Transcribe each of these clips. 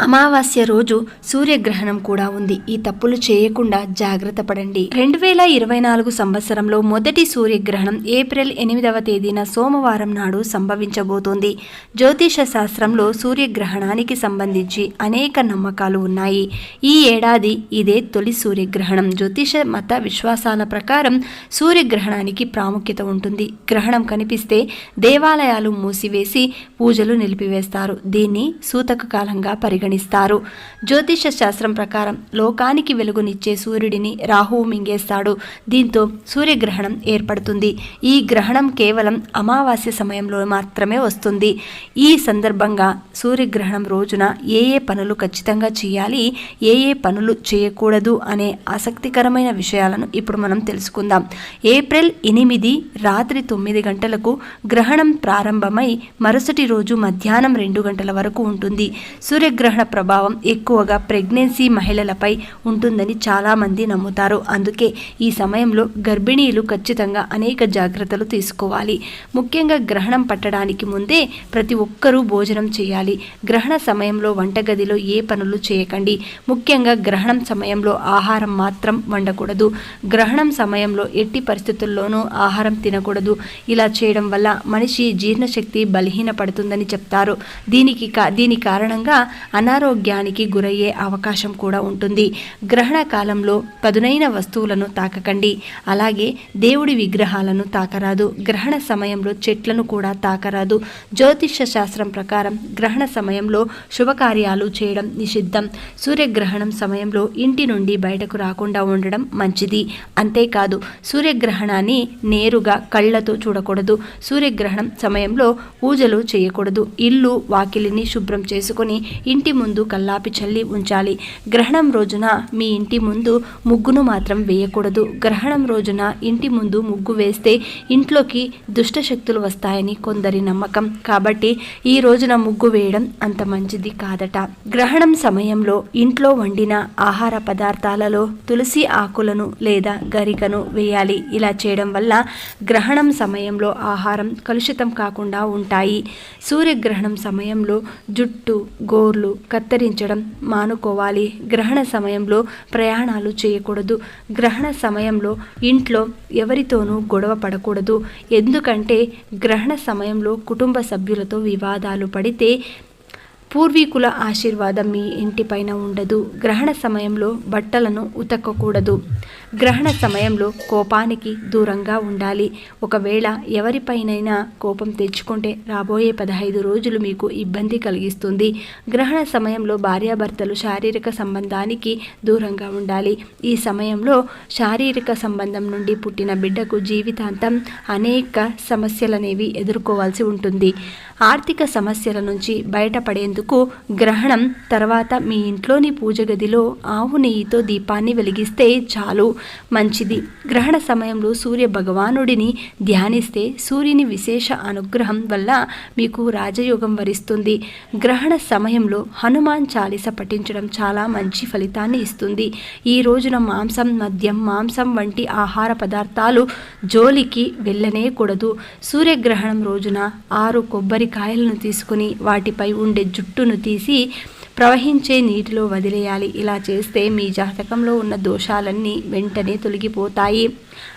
అమావాస్య రోజు సూర్యగ్రహణం కూడా ఉంది. ఈ తప్పులు చేయకుండా జాగ్రత్త పడండి. రెండు వేల ఇరవై నాలుగు సంవత్సరంలో మొదటి సూర్యగ్రహణం ఏప్రిల్ ఎనిమిదవ తేదీన సోమవారం నాడు సంభవించబోతోంది. జ్యోతిష శాస్త్రంలో సూర్యగ్రహణానికి సంబంధించి అనేక నమ్మకాలు ఉన్నాయి. ఈ ఏడాది ఇదే తొలి సూర్యగ్రహణం. జ్యోతిష మత విశ్వాసాల ప్రకారం సూర్యగ్రహణానికి ప్రాముఖ్యత ఉంటుంది. గ్రహణం కనిపిస్తే దేవాలయాలు మూసివేసి పూజలు నిలిపివేస్తారు. దీన్ని సూతక కాలంగా పరిగణ పరిగణిస్తారు. జ్యోతిష శాస్త్రం ప్రకారం లోకానికి వెలుగునిచ్చే సూర్యుడిని రాహువు మింగేస్తాడు. దీంతో సూర్యగ్రహణం ఏర్పడుతుంది. ఈ గ్రహణం కేవలం అమావాస్య సమయంలో మాత్రమే వస్తుంది. ఈ సందర్భంగా సూర్యగ్రహణం రోజున ఏ ఏ పనులు ఖచ్చితంగా చేయాలి ఏ ఏ పనులు చేయకూడదు అనే ఆసక్తికరమైన విషయాలను ఇప్పుడు మనం తెలుసుకుందాం. ఏప్రిల్ ఎనిమిది రాత్రి తొమ్మిది గంటలకు గ్రహణం ప్రారంభమై మరుసటి రోజు మధ్యాహ్నం రెండు గంటల వరకు ఉంటుంది. సూర్యగ్రహణం ప్రభావం ఎక్కువగా ప్రెగ్నెన్సీ మహిళలపై ఉంటుందని చాలామంది నమ్ముతారు. అందుకే ఈ సమయంలో గర్భిణీలు ఖచ్చితంగా అనేక జాగ్రత్తలు తీసుకోవాలి. ముఖ్యంగా గ్రహణం పట్టడానికి ముందే ప్రతి ఒక్కరూ భోజనం చేయాలి. గ్రహణ సమయంలో వంటగదిలో ఏ పనులు చేయకండి. ముఖ్యంగా గ్రహణం సమయంలో ఆహారం మాత్రం వండకూడదు. గ్రహణం సమయంలో ఎట్టి పరిస్థితుల్లోనూ ఆహారం తినకూడదు. ఇలా చేయడం వల్ల మనిషి జీర్ణశక్తి బలహీనపడుతుందని చెప్తారు. దీనికి దీని కారణంగా అనారోగ్యానికి గురయ్యే అవకాశం కూడా ఉంటుంది. గ్రహణ కాలంలో పదునైన వస్తువులను తాకకండి. అలాగే దేవుడి విగ్రహాలను తాకరాదు. గ్రహణ సమయంలో చెట్లను కూడా తాకరాదు. జ్యోతిష శాస్త్రం ప్రకారం గ్రహణ సమయంలో శుభకార్యాలు చేయడం నిషిద్ధం. సూర్యగ్రహణం సమయంలో ఇంటి నుండి బయటకు రాకుండా ఉండడం మంచిది. అంతేకాదు సూర్యగ్రహణాన్ని నేరుగా కళ్ళతో చూడకూడదు. సూర్యగ్రహణం సమయంలో పూజలు చేయకూడదు. ఇల్లు వాకిలిని శుభ్రం చేసుకొని ఇంటి ముందు కల్లాపి చల్లి ఉంచాలి. గ్రహణం రోజున మీ ఇంటి ముందు ముగ్గును మాత్రం వేయకూడదు. గ్రహణం రోజున ఇంటి ముందు ముగ్గు వేస్తే ఇంట్లోకి దుష్ట శక్తులు వస్తాయని కొందరి నమ్మకం. కాబట్టి ఈ రోజున ముగ్గు వేయడం అంత మంచిది కాదట. గ్రహణం సమయంలో ఇంట్లో వండిన ఆహార పదార్థాలలో తులసి ఆకులను లేదా గరికను వేయాలి. ఇలా చేయడం వల్ల గ్రహణం సమయంలో ఆహారం కలుషితం కాకుండా ఉంటాయి. సూర్యగ్రహణం సమయంలో జుట్టు గోర్లు కత్తిరించడం మానుకోవాలి. గ్రహణ సమయంలో ప్రయాణాలు చేయకూడదు. గ్రహణ సమయంలో ఇంట్లో ఎవరితోనూ గొడవ పడకూడదు. ఎందుకంటే గ్రహణ సమయంలో కుటుంబ సభ్యులతో వివాదాలు పడితే పూర్వీకుల ఆశీర్వాదం మీ ఇంటిపైన ఉండదు. గ్రహణ సమయంలో బట్టలను ఉతకకూడదు. గ్రహణ సమయంలో కోపానికి దూరంగా ఉండాలి. ఒకవేళ ఎవరిపైనైనా కోపం తెచ్చుకుంటే రాబోయే పదహైదు రోజులు మీకు ఇబ్బంది కలిగిస్తుంది. గ్రహణ సమయంలో భార్యాభర్తలు శారీరక సంబంధానికి దూరంగా ఉండాలి. ఈ సమయంలో శారీరక సంబంధం నుండి పుట్టిన బిడ్డకు జీవితాంతం అనేక సమస్యలనేవి ఎదుర్కోవాల్సి ఉంటుంది. ఆర్థిక సమస్యల నుంచి బయటపడేందుకు గ్రహణం తర్వాత మీ ఇంట్లోని పూజ గదిలో ఆవు నెయ్యితో దీపాన్ని వెలిగిస్తే చాలు. మంచిది. గ్రహణ సమయంలో సూర్య భగవానుడిని ధ్యానిస్తే సూర్యుని విశేష అనుగ్రహం వల్ల మీకు రాజయోగం వరిస్తుంది. గ్రహణ సమయంలో హనుమాన్ చాలీస పఠించడం చాలా మంచి ఫలితాన్ని ఇస్తుంది. ఈ రోజున మాంసం మద్యం మాంసం వంటి ఆహార పదార్థాలు జోలికి వెళ్ళనే కూడదు. సూర్యగ్రహణం రోజున ఆరు కొబ్బరికాయలను తీసుకుని వాటిపై ఉండే జుట్టు జుట్టును తీసి ప్రవహించే నీటిలో వదిలేయాలి. ఇలా చేస్తే మీ జాతకంలో ఉన్న దోషాలన్నీ వెంటనే తొలగిపోతాయి.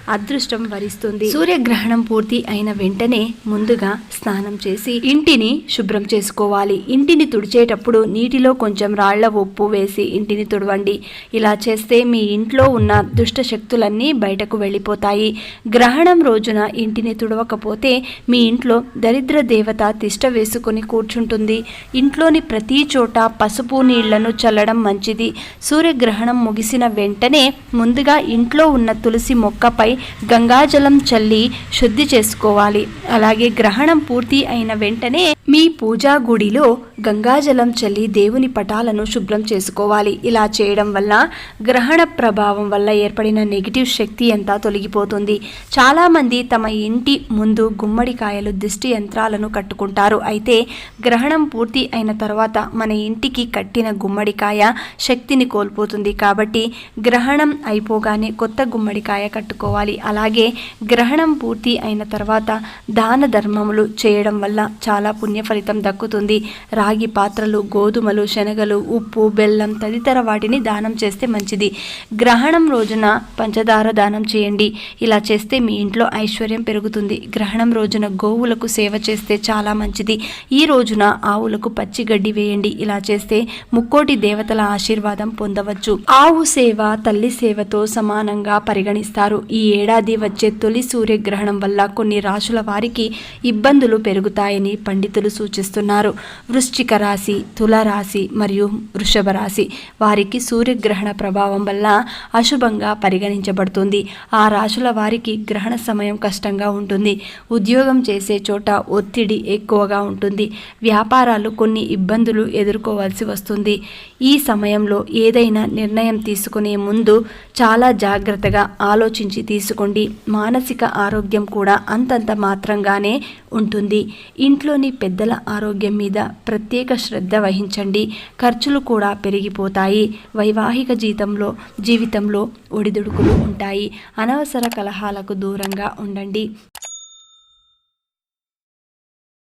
అదృష్టం వరిస్తుంది. సూర్యగ్రహణం పూర్తి అయిన వెంటనే ముందుగా స్నానం చేసి ఇంటిని శుభ్రం చేసుకోవాలి. ఇంటిని తుడిచేటప్పుడు నీటిలో కొంచెం రాళ్ళ ఉప్పు వేసి ఇంటిని తుడవండి. ఇలా చేస్తే మీ ఇంట్లో ఉన్న దుష్ట శక్తులన్నీ బయటకు వెళ్ళిపోతాయి. గ్రహణం రోజున ఇంటిని తుడవకపోతే మీ ఇంట్లో దరిద్ర దేవత తిష్ట వేసుకొని కూర్చుంటుంది. ఇంట్లోని ప్రతి చోట పసుపు నీళ్ళను చల్లడం మంచిది. సూర్యగ్రహణం ముగిసిన వెంటనే ముందుగా ఇంట్లో ఉన్న తులసి మొక్కపై గంగాజలం చల్లి శుద్ధి చేసుకోవాలి. అలాగే గ్రహణం పూర్తి అయిన వెంటనే మీ పూజా గుడిలో గంగాజలం చల్లి దేవుని పటాలను శుభ్రం చేసుకోవాలి. ఇలా చేయడం వల్ల గ్రహణ ప్రభావం వల్ల ఏర్పడిన నెగిటివ్ శక్తి అంతా తొలగిపోతుంది. చాలామంది తమ ఇంటి ముందు గుమ్మడికాయలు దిష్టి యంత్రాలను కట్టుకుంటారు. అయితే గ్రహణం పూర్తి అయిన తర్వాత మన ఇంటికి కట్టిన గుమ్మడికాయ శక్తిని కోల్పోతుంది. కాబట్టి గ్రహణం అయిపోగానే కొత్త గుమ్మడికాయ కట్టుకోవాలి. అలాగే గ్రహణం పూర్తి అయిన తర్వాత దాన ధర్మములు చేయడం వల్ల చాలా పుణ్య పుణ్య ఫలితం దక్కుతుంది. రాగి పాత్రలు గోధుమలు శనగలు ఉప్పు బెల్లం తదితర వాటిని దానం చేస్తే మంచిది. గ్రహణం రోజున పంచదార దానం చేయండి. ఇలా చేస్తే మీ ఇంట్లో ఐశ్వర్యం పెరుగుతుంది. గ్రహణం రోజున గోవులకు సేవ చేస్తే చాలా మంచిది. ఈ రోజున ఆవులకు పచ్చి గడ్డి వేయండి. ఇలా చేస్తే ముక్కోటి దేవతల ఆశీర్వాదం పొందవచ్చు. ఆవు సేవ తల్లి సేవతో సమానంగా పరిగణిస్తారు. ఈ ఏడాది వచ్చే తొలి సూర్యగ్రహణం వల్ల కొన్ని రాశుల వారికి ఇబ్బందులు పెరుగుతాయని పండితులు సూచిస్తున్నారు. వృశ్చిక రాశి తుల రాశి మరియు వృషభ రాశి వారికి సూర్యగ్రహణ ప్రభావం వల్ల అశుభంగా పరిగణించబడుతుంది. ఆ రాశుల వారికి గ్రహణ సమయం కష్టంగా ఉంటుంది. ఉద్యోగం చేసే చోట ఒత్తిడి ఎక్కువగా ఉంటుంది. వ్యాపారాలు కొన్ని ఇబ్బందులు ఎదుర్కోవాల్సి వస్తుంది. ఈ సమయంలో ఏదైనా నిర్ణయం తీసుకునే ముందు చాలా జాగ్రత్తగా ఆలోచించి తీసుకోండి. మానసిక ఆరోగ్యం కూడా అంతంత మాత్రంగానే ఉంటుంది. ఇంట్లోని పెద్దల ఆరోగ్యం మీద ప్రత్యేక శ్రద్ధ వహించండి. ఖర్చులు కూడా పెరిగిపోతాయి. వైవాహిక జీతంలో జీవితంలో ఒడిదుడుకులు ఉంటాయి. అనవసర కలహాలకు దూరంగా ఉండండి.